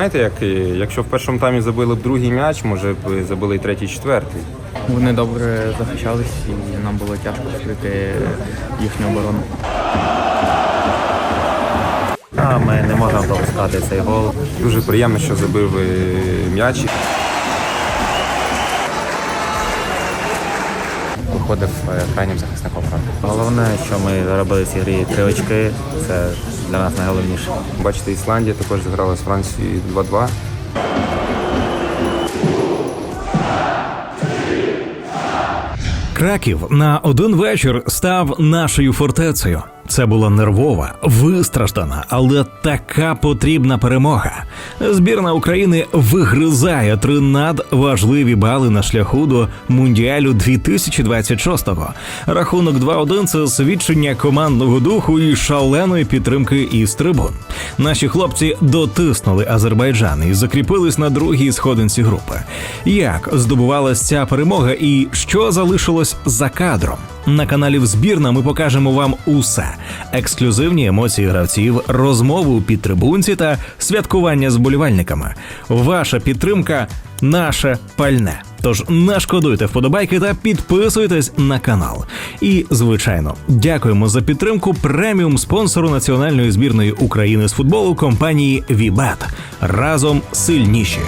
знаєте, як, е, якщо в першому таймі забили б другий м'яч, може б забили і третій, четвертий. Вони добре захищались і нам було тяжко вскрити їхню оборону. А ми не можемо допускати цей гол. Дуже приємно, що забив е, м'яч. Виходив е, крайнім захисником. Головне, що ми заробили в цій грі три очки, це для нас найголовніше. Бачите, Ісландія також зіграла з Францією 2-2. Краків на один вечір став нашою фортецею. Це була нервова, вистраждана, але така потрібна перемога. Збірна України вигризає три надважливі бали на шляху до мундіалю 2026-го. Рахунок 2-1 – це свідчення командного духу і шаленої підтримки із трибун. Наші хлопці дотиснули Азербайджан і закріпились на другій сходинці групи. Як здобувалась ця перемога і що залишилось за кадром? На каналі Збірна ми покажемо вам усе: ексклюзивні емоції гравців, розмову у підтрибунці та святкування з болівальниками. Ваша підтримка наше пальне. Тож не шкодуйте вподобайки та підписуйтесь на канал. І, звичайно, дякуємо за підтримку преміум спонсору національної збірної України з футболу компанії Вібет. Разом сильніші.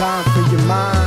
Time for your mind.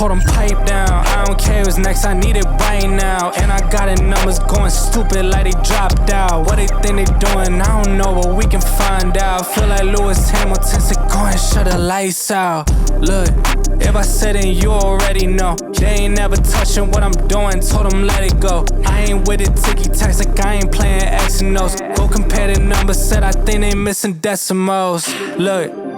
Told them pipe down. I don't care what's next. I need it right now. And I got it numbers going stupid like they dropped out. What they think they doing? I don't know, but we can find out. Feel like Lewis Hamilton said, go and shut the lights out. Look, if I said it, you already know. They ain't never touching what I'm doing. Told them let it go. I ain't with it ticky tax like I ain't playing X and O's. Go compare the numbers. Said I think they missing decimals. Look.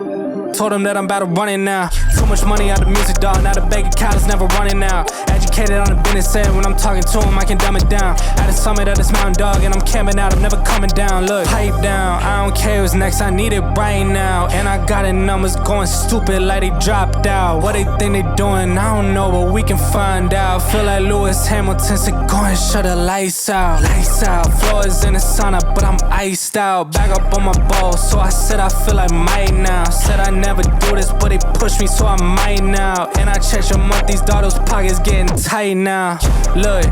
Told him that I'm about to run it now. Too much money out of music, dog. Now the bank account is never running out. Educated on the business, said when I'm talking to him, I can dumb it down. At the summit of this mountain, dog, and I'm camping out. I'm never coming down. Look, pipe down. I don't care what's next. I need it right now. And I got it numbers going stupid like they dropped out. What they think they doing? I don't know, but we can find out. Feel like Lewis Hamilton said, go and shut the lights out. Lights out. Floors in the sauna, but I'm iced out. Back up on my balls, so I said I feel like might now. Said I never do this, but they push me, so I might now. And I check your month, these daughters' pockets getting tight now. Look.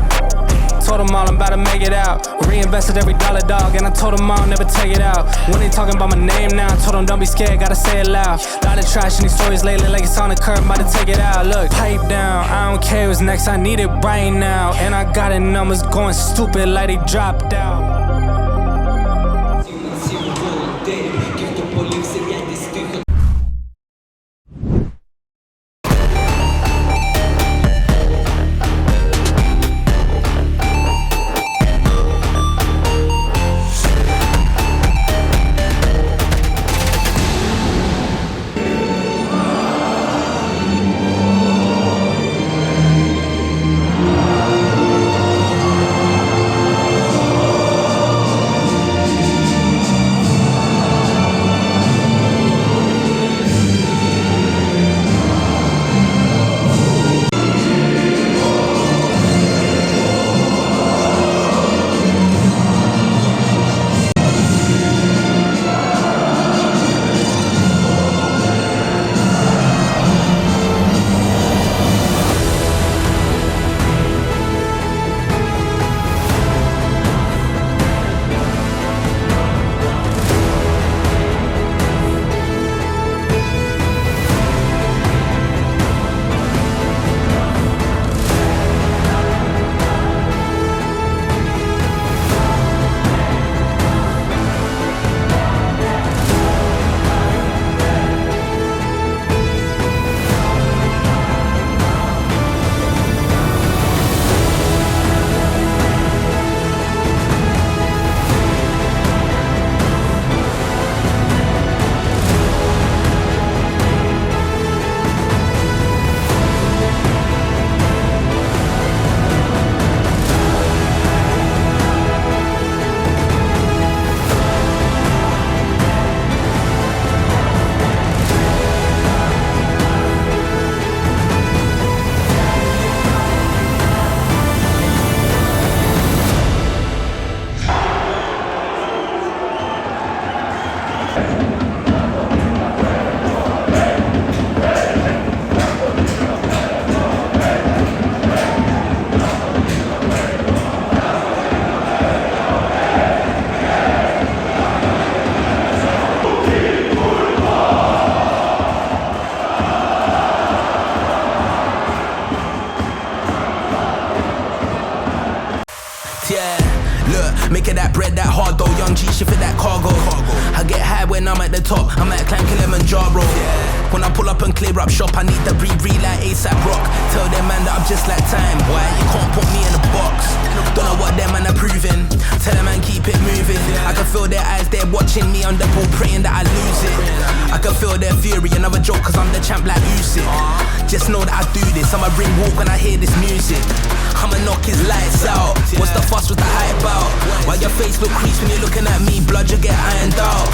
Told them all I'm about to make it out. Reinvested every dollar, dog, and I told them all never take it out. When they talking about my name now, I told them don't be scared, gotta say it loud. Lot of trash in these stories lately, like it's on the curb, about to take it out. Look, pipe down, I don't care what's next, I need it right now. And I got it numbers going stupid like they dropped out. Up shop, I need breathe, breathe like ASAP Rock. Tell them man that I'm just like time. Why you can't put me in a box? Don't know what them man are proving. Tell them man keep it moving. I can feel their eyes, they're watching me on the ball, praying that I lose it. I can feel their fury, another joke, cause I'm the champ like Usyk. Just know that I do this. I'ma bring walk when I hear this music. I'ma knock his lights out. What's the fuss with the hype out? Why your face look crease when you're looking at me? Blood, you get ironed out.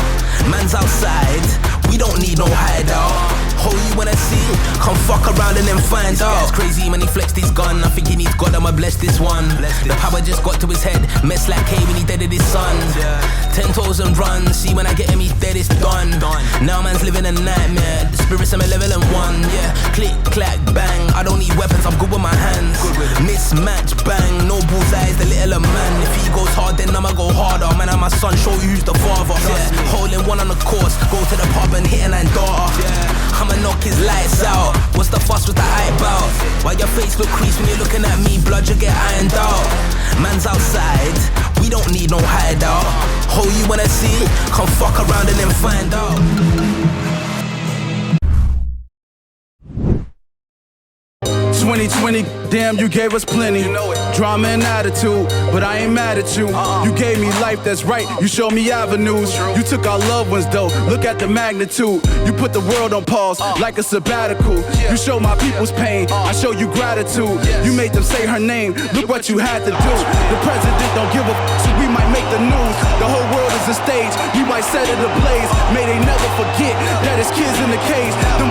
Man's outside, we don't need no hideout. Who you wanna see? Come fuck around and then find out. It's crazy when he flexed his gun. I think he needs God, I'ma bless this one. Bless The power just got to his head. Mess like K when he deaded his son. Ten toes and run. See when I get him, he's dead, it's done. Now man's living a nightmare. The spirits I'm a level and one. Yeah, click, clack, bang. I don't need weapons, I'm good with my hands. Good with Mismatch, bang. No bullseyes, the little man. If he goes hard, then I'ma go harder. Man, I'm my son, show you who's the father. Yeah. Holding one on the course, go to the pub and hit an daughter. I'ma knock his lights out. What's the fuss with the hype out? face look creased when you're looking at me, blood, you get ironed out. Man's outside, we don't need no hideout. Who you wanna see? Come fuck around and then find out. 2020, damn, you gave us plenty. Drama and attitude, but I ain't mad at you. You gave me life that's right, you showed me avenues. You took our loved ones, though, look at the magnitude. You put the world on pause like a sabbatical. You show my people's pain, I show you gratitude. You made them say her name, look what you had to do. The president don't give a f- so we might make the news. The whole world is a stage, we might set it ablaze. May they never forget that it's kids in the cage. Them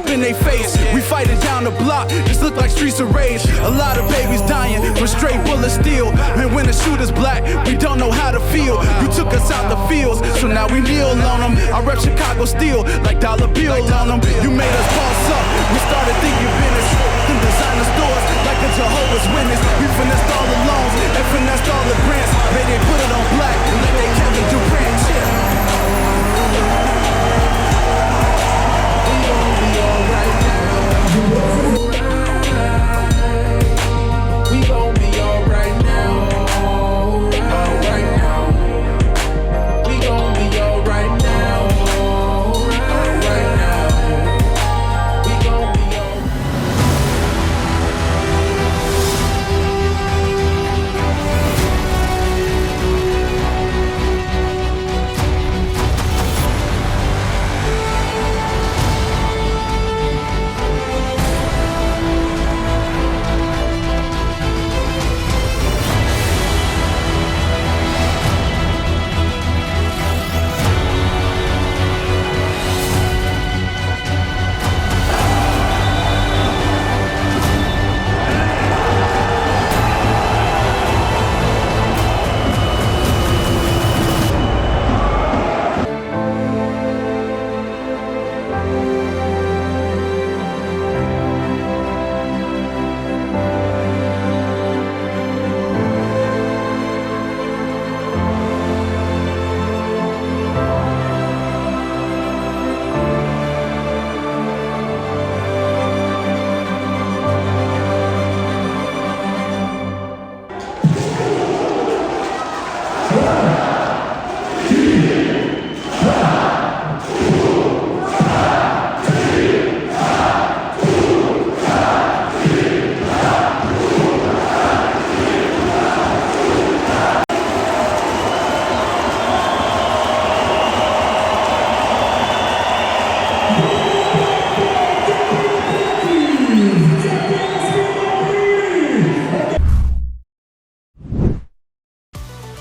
up in their face. We fighting down the block, this look like streets of rage. A lot of babies dying from straight bullet steel. And when the shooter's black, we don't know how to feel. You took us out the fields, so now we kneel on them. I rep Chicago steel like dollar bill on them. You made us boss up, we started thinking business. Them designer stores like a Jehovah's Witness. We finessed all the loans and finessed all the grants. May they put it on black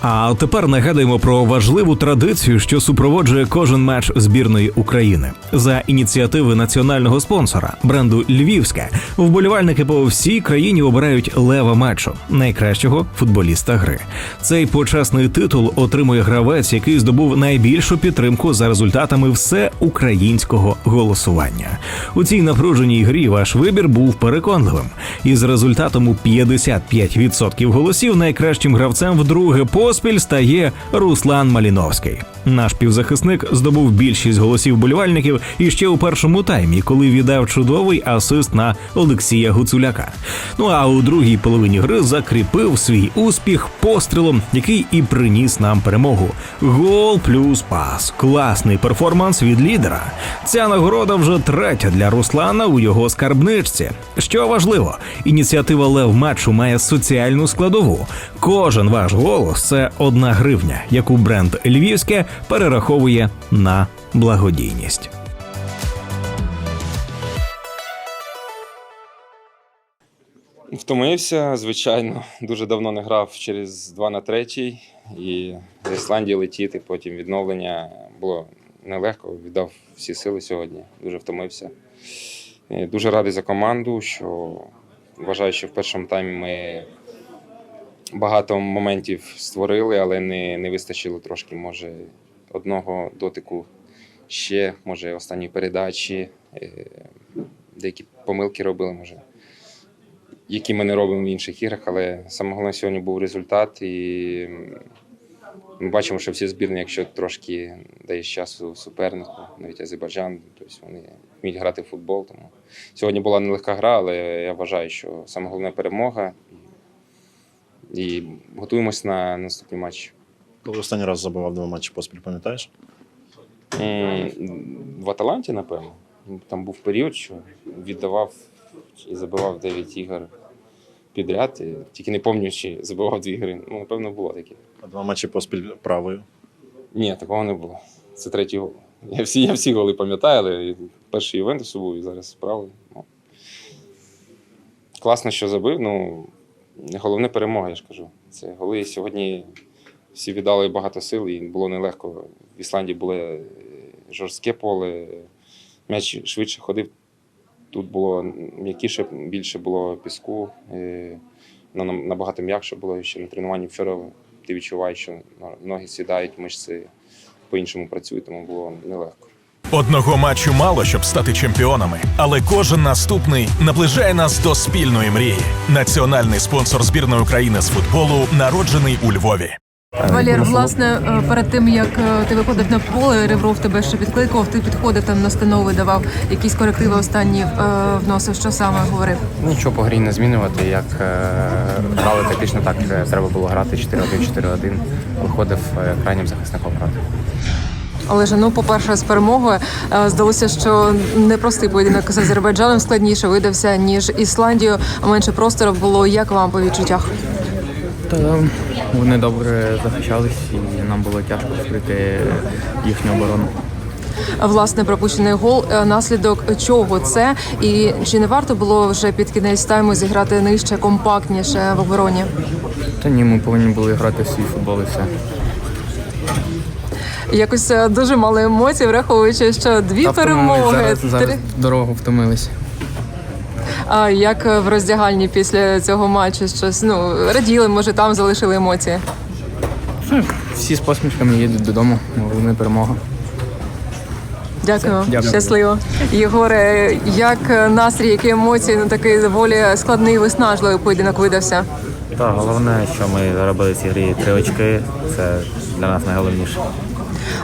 А тепер нагадуємо про важливу традицію, що супроводжує кожен матч збірної України. За ініціативи національного спонсора бренду Львівське вболівальники по всій країні обирають лева матчу найкращого футболіста гри. Цей почесний титул отримує гравець, який здобув найбільшу підтримку за результатами всеукраїнського голосування. У цій напруженій грі ваш вибір був переконливим. Із результатом у 55% голосів найкращим гравцем вдруге поспіль стає Руслан Маліновський. Наш півзахисник здобув більшість голосів болівальників іще у першому таймі, коли віддав чудовий асист на Олексія Гуцуляка. Ну а у другій половині гри закріпив свій успіх пострілом, який і приніс нам перемогу. Гол плюс пас. Класний перформанс від лідера. Ця нагорода вже третя для Руслана у його скарбничці. Що важливо, ініціатива Лев матчу має соціальну складову. Кожен ваш голос це одна гривня, яку бренд Львівське перераховує на благодійність. Втомився, звичайно. Дуже давно не грав через 2 на 3. І з Ісландії летіти, потім відновлення було нелегко. Віддав всі сили сьогодні. Дуже втомився. Дуже радий за команду, що вважаю, що в першому таймі ми багато моментів створили, але не, не вистачило трошки, може, одного дотику ще, може, останньої передачі. Е, Деякі помилки робили, може які ми не робимо в інших іграх, але саме головне сьогодні був результат. І Ми бачимо, що всі збірні, якщо трошки даєш часу супернику, навіть Азербайджан, тобто вони вміють грати в футбол. Тому сьогодні була нелегка гра, але я вважаю, що саме головне перемога. І готуємось на наступний матч. Коли останній раз забивав два матчі поспіль, пам'ятаєш? В Аталанті, напевно. Там був період, що віддавав і забивав 9 ігор підряд. Тільки не пам'ятаю, чи забивав дві ігри. Ну, напевно, було таке. А Два матчі поспіль правою. Ні, такого не було. Це третій гол. Я всі, я всі голи пам'ятаю, але перший Ювентусу був і зараз справи. Ну, класно, що забив. Ну, головне перемога, я ж кажу. Це голи сьогодні всі віддали багато сил, і було нелегко. В Ісландії було е, жорстке поле, м'яч швидше ходив. Тут було м'якіше, більше було піску, е, на- на- набагато м'якше було ще на тренуванні вчора. Ти відчуваєш, що ноги сідають, мишці по-іншому працюють, тому було нелегко. Одного матчу мало, щоб стати чемпіонами, але кожен наступний наближає нас до спільної мрії. Національний спонсор збірної України з футболу народжений у Львові. Валєр, власне, е, перед тим як е, ти виходив на поле, Ребров тебе ще підкликав, ти підходив там настанови, давав якісь корективи останні е, вносив. Що саме говорив? Нічого по грі не змінювати. Як грали тактично, так треба було грати 4-1-4-1. Виходив крайнім захисником грати. Але ж ну, по-перше, з перемогою е, здалося, що непростий поєдинок з Азербайджаном складніше видався ніж Ісландію. Менше простору було. Як вам по відчуттях? Та вони добре захищались і нам було тяжко вскрити їхню оборону. Власне, пропущений гол. е, Наслідок чого це? І чи не варто було вже під кінець тайму зіграти нижче, компактніше в обороні? Та ні, ми повинні були грати свій футбол і все. Якось е, дуже мало емоцій, враховуючи, що дві Та перемоги. Зараз, зараз дорогу втомились. А як в роздягальні після цього матчу щось ну раділи, може там залишили емоції. Всі з посмішками їдуть додому. Головна перемога. Дякую, Дякую. щасливо. Єгоре, як е, настрій, які емоції ну такий доволі складний, виснажливий поєдинок видався. Так, головне, що ми заробили в цій грі три очки. Це для нас найголовніше.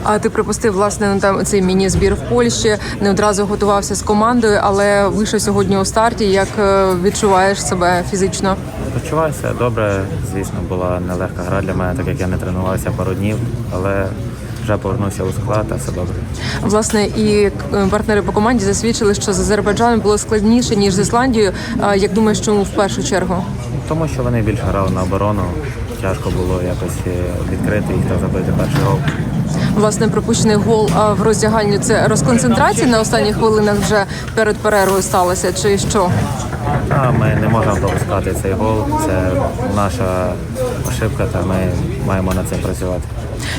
А ти припустив власне ну, там цей міні-збір в Польщі, не одразу готувався з командою, але вийшов сьогодні у старті. Як е, відчуваєш себе фізично? Почуваюся добре. Звісно, була нелегка гра для мене, так як я не тренувався пару днів, але вже повернувся у склад, а все добре. Власне, і е, партнери по команді засвідчили, що з Азербайджаном було складніше ніж з Ісландією. Як думаєш, чому в першу чергу? Тому що вони більше грали на оборону. Тяжко було якось е, відкрити їх та забити перший гол. Власне, пропущений гол в роздягальню це розконцентрація на останніх хвилинах вже перед перервою сталося, чи що? А ми не можемо допускати цей гол. Це наша ошибка, та ми маємо над цим працювати.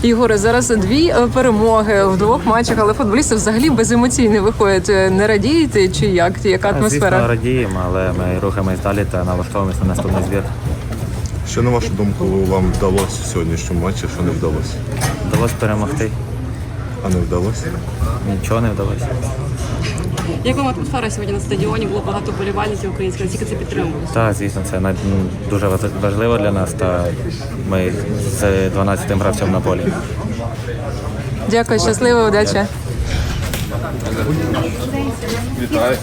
Ігоре, зараз дві е, перемоги в двох матчах, але футболісти взагалі беземоційно виходять. Е, Не радієте чи як? Яка атмосфера? Звісно, радіємо, але ми рухаємось далі та налаштовуємося на наступний збір. Що на вашу думку вам вдалося в сьогоднішньому матчі, що не вдалося? Вдалося перемогти. А не вдалося? Нічого не вдалося. Як вам атмосфера сьогодні на стадіоні? Було багато болівальників українських, наскільки це підтримували? Так, звісно, це най- дуже важ- важливо для нас. Та ми з 12 гравцем на полі. Дякую, щасливо, удачі. Вітаю.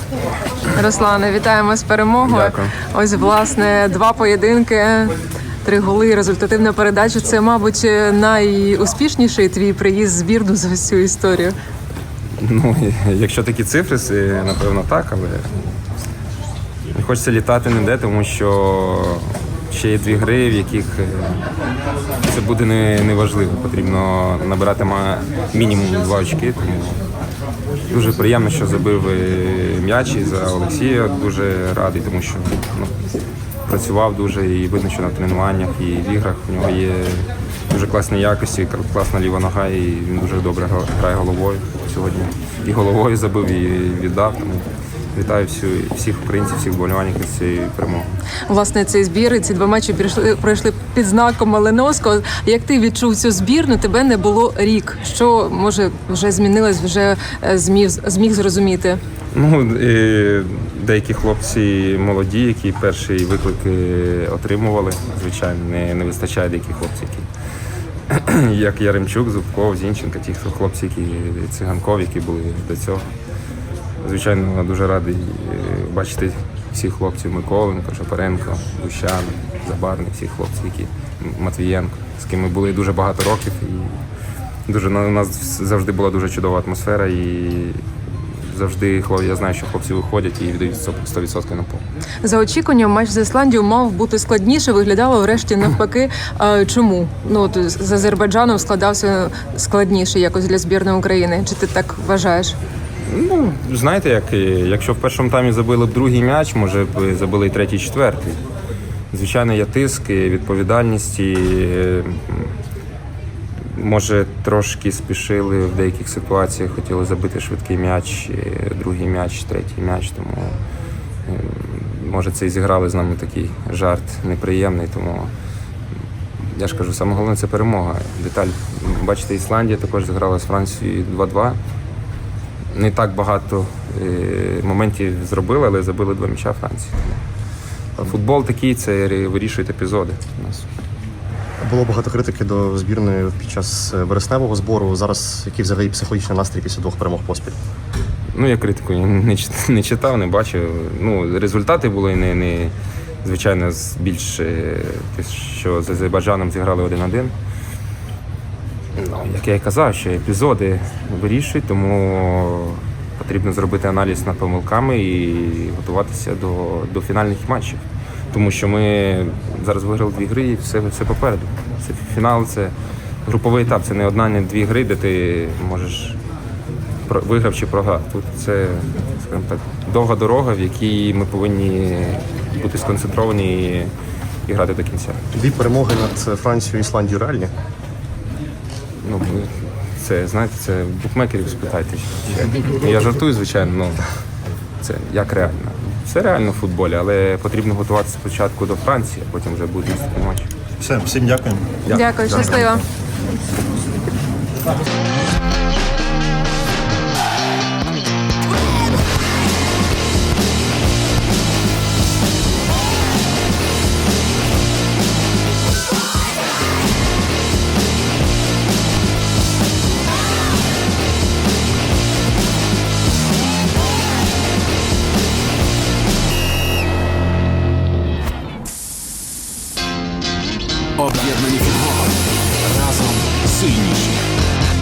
Руслане, вітаємо з перемогою. Дякую. Ось, власне, два поєдинки, три голи, результативна передача. Це, мабуть, найуспішніший твій приїзд збірну за всю історію. Ну, якщо такі цифри, це, напевно, так, але не хочеться літати ніде, тому що ще є дві гри, в яких е, це буде не, неважливо. Потрібно набирати мінімум два очки. Тому дуже приємно, що забив е, м'яч і за Олексія. Дуже радий, тому що ну, працював дуже і видно, що на тренуваннях і в іграх у нього є дуже класні якості, класна ліва нога, і він дуже добре гра- грає головою сьогодні. І головою забив, і віддав. Тому вітаю всю, всіх українців, всіх вболівальників з цією перемогою. Власне, цей збір і ці два матчі прийшли пройшли під знаком Малиновського. Як ти відчув цю збірну, тебе не було рік. Що може вже змінилось, вже е, зміг зміг зрозуміти? Ну, і деякі хлопці молоді, які перші виклики отримували. Звичайно, не, не вистачає деяких хлопців, які як Яремчук, Зубков, Зінченко, ті хлопці, які циганков, які були до цього. Звичайно, дуже радий е, бачити всіх хлопців Миколенко, Шапаренко, Гущан, Забарний, всіх хлопців, які Матвієнко, з ким ми були дуже багато років. І дуже у нас завжди була дуже чудова атмосфера і завжди я знаю, що хлопці виходять і віддають 100% на пол. За очікуванням, матч з Ісландією мав бути складніше, виглядало врешті навпаки. Чому? Ну от з Азербайджаном складався складніше якось для збірної України. Чи ти так вважаєш? Ну, знаєте, як, е, якщо в першому таймі забили б другий м'яч, може б забили і третій, четвертий. Звичайно, є тиск, відповідальність, і може трошки спішили в деяких ситуаціях, хотіли забити швидкий м'яч, е, другий м'яч, третій м'яч. Тому е, може це і зіграли з нами такий жарт неприємний. Тому я ж кажу, саме головне це перемога. Деталь, бачите, Ісландія також зіграла з Францією 2-2 не так багато е, моментів зробили, але забили два м'яча Франції. Футбол такий, це вирішують епізоди. у нас. Було багато критики до збірної під час е, вересневого збору. Зараз який взагалі психологічний настрій після двох перемог поспіль? Ну, я критику не, не читав, не бачив. Ну, результати були не, не звичайно, з більш е, те, що з Азербайджаном зіграли 1-1. Ну, як я і казав, що епізоди вирішують, тому потрібно зробити аналіз над помилками і готуватися до, до фінальних матчів. Тому що ми зараз виграли дві гри і все, все попереду. Це фінал, це груповий етап, це не одна, не дві гри, де ти можеш виграв чи програв. Тут це, скажімо так, довга дорога, в якій ми повинні бути сконцентровані і, і грати до кінця. Дві перемоги над Францією і Ісландією реальні. Ну, це, знаєте, це букмекерів спитайте. Я жартую, звичайно, ну це як реально. Все реально в футболі, але потрібно готуватися спочатку до Франції, а потім вже буде наступний матч. Все, всім дякуємо. Дякую, щасливо.